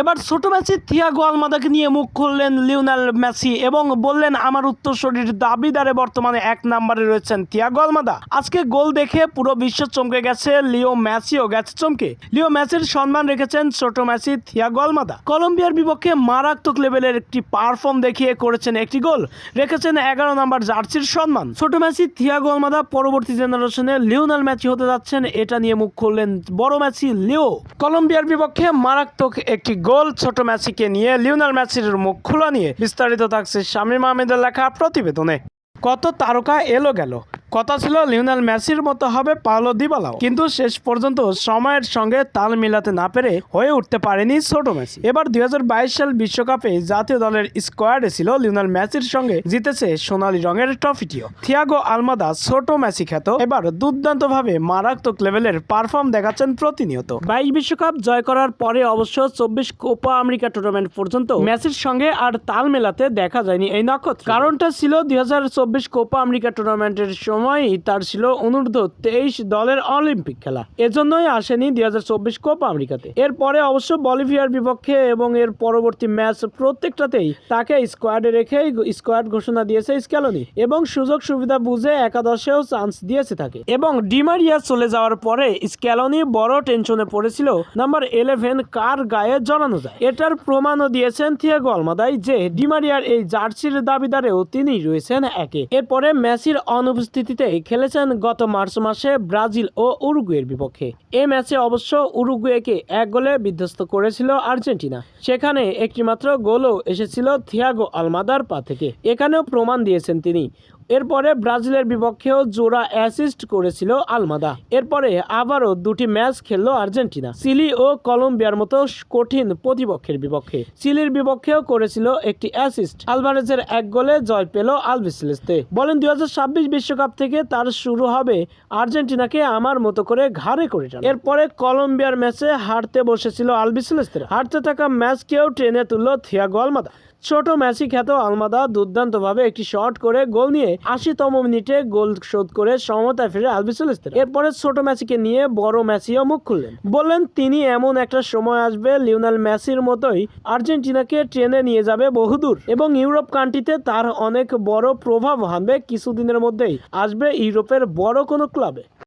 এবার ছোট ম্যাচে থিয়াগো আলমাদাকে নিয়ে মুখ খুললেন লিওনাল মেসি এবং বললেন, আমার উত্তরসূরির দাবিদারে বর্তমানে এক নম্বরে রয়েছেন থিয়াগো আলমাদা। আজকে গোল দেখে পুরো বিশ্ব চমকে গেছে লিও ম্যাসিও গেছে চমকে লিও মেসির সম্মান রেখেছেন ছোট মেসি থিয়াগো আলমাদা। কলম্বিয়ার বিপক্ষে মারাত্মক লেভেলের একটি পারফর্ম দেখিয়ে করেছেন একটি গোল। রেখেছেন এগারো নম্বর জার্সির সম্মান। ছোট মেসি থিয়াগো আলমাদা পরবর্তী জেনারেশনে লিওনাল ম্যাচি হতে যাচ্ছেন, এটা নিয়ে মুখ খুললেন বড় ম্যাচি লিও। কলম্বিয়ার বিপক্ষে মারাত্মক একটি গোল ছোট ম্যাচিকে নিয়ে লিওনার ম্যাচির মুখ খোলা নিয়ে বিস্তারিত থাকছে শামীম আহমেদের লেখা প্রতিবেদনে। কত তারকা এলো গেল? কথা ছিল লিওনাল মেসির মতো হবে পাওলো দিবালাও। কিন্তু শেষ পর্যন্ত সময়ের সঙ্গে তাল মিলাতে না পেরে হয়ে উঠতে পারেনি ছোট মেসি। এবার দু হাজার বাইশ সাল বিশ্বকাপে জাতীয় দলের স্কোয়াডে ছিল লিওনাল মেসির সঙ্গে জিতেছে সোনালি রঙের ট্রফিটিও। থিয়াগো আলমাদা ছোট মেসি খ্যাত। এবার দুর্দান্তভাবে মারাত্মক লেভেলের পারফর্ম দেখাচ্ছেন প্রতিনিয়ত। বাইশ বিশ্বকাপ জয় করার পরে অবশ্য চব্বিশ কোপা আমেরিকা টুর্নামেন্ট পর্যন্ত মেসির সঙ্গে আর তাল মেলাতে দেখা যায়নি এই নক্ষত্র। কারণটা ছিল দুই হাজার চব্বিশ কোপা আমেরিকা টুর্নামেন্টের সময়ই তার ছিল অনূর্ধ্ব তেইশ দলের অলিম্পিক খেলা। এজন্যই আসেনি দুই হাজার চব্বিশ কোপা আমেরিকাতে। এরপরে অবশ্য বলিভিয়ার বিপক্ষে এবং এর পরবর্তী ম্যাচ প্রত্যেকটাতেই তাকে স্কোয়াডে রেখেই স্কোয়াড ঘোষণা দিয়েছে স্ক্যালোনি এবং সুযোগ সুবিধা বুঝে একাদশেও চান্স দিয়েছে তাকে। এবং ডিমারিয়া চলে যাওয়ার পরে স্ক্যালোনি বড় টেনশনে পড়েছিল। নাম্বার ইলেভেন কার গায়ে জড়ানো যায়? এটার প্রমাণও দিয়েছেন থিয়াগো আলমাদাই যে ডিমারিয়ার এই জার্সির দাবিদারেও তিনি রয়েছেন একে। এরপরে মেসির অনুপস্থিতিতে খেলেছেন গত মার্চ মাসে ব্রাজিল ও উরুগুয়ের বিপক্ষে। এ ম্যাচে অবশ্য উরুগুয়েকে এক গোলে বিধ্বস্ত করেছিল আর্জেন্টিনা। সেখানে একটিমাত্র গোলও এসেছিল থিয়াগো আলমাদার পা থেকে। এখানেও প্রমাণ দিয়েছেন তিনি। এরপরে ব্রাজিলের বিপক্ষেও জোড়া অ্যাসিস্ট করেছিল আলমাদা। এরপরে আবারও দুটি ম্যাচ খেললো আর্জেন্টিনা। চিলি ও কলম্বিয়ার মতো কঠিন প্রতিপক্ষের বিপক্ষে। চিলির বিপক্ষেও করেছিল একটি অ্যাসিস্ট। আলভারেজের এক গোলে জয় পেল আলবিসেলেস্তে বলেন দুই বিশ্বকাপ থেকে তার শুরু হবে আর্জেন্টিনাকে আমার মতো করে ঘাড়ে করে টানা। এরপরে কলম্বিয়ার ম্যাচে হারতে বসেছিল আলবিসেলেস্তেরা হারতে থাকা ম্যাচকেও টেনে তুললো থিয়াগো আলমাদা ছোট ম্যাচি খ্যাত আলমাদা দুর্দান্তভাবে একটি শট করে গোল নিয়ে আশিতম মিনিটে গোল শোধ করে সমতায় ফিরে আলবিসেলেস্তের এরপরে ছোট ম্যাচিকে নিয়ে বড় ম্যাচিও মুখ খুললেন। বললেন, তিনি এমন একটা সময় আসবে, লিওনাল মেসির মতোই আর্জেন্টিনাকে ট্রেনে নিয়ে যাবে বহুদূর এবং ইউরোপ কান্ট্রিতে তার অনেক বড় প্রভাব হানবে, কিছুদিনের মধ্যেই আসবে ইউরোপের বড় কোনো ক্লাবে।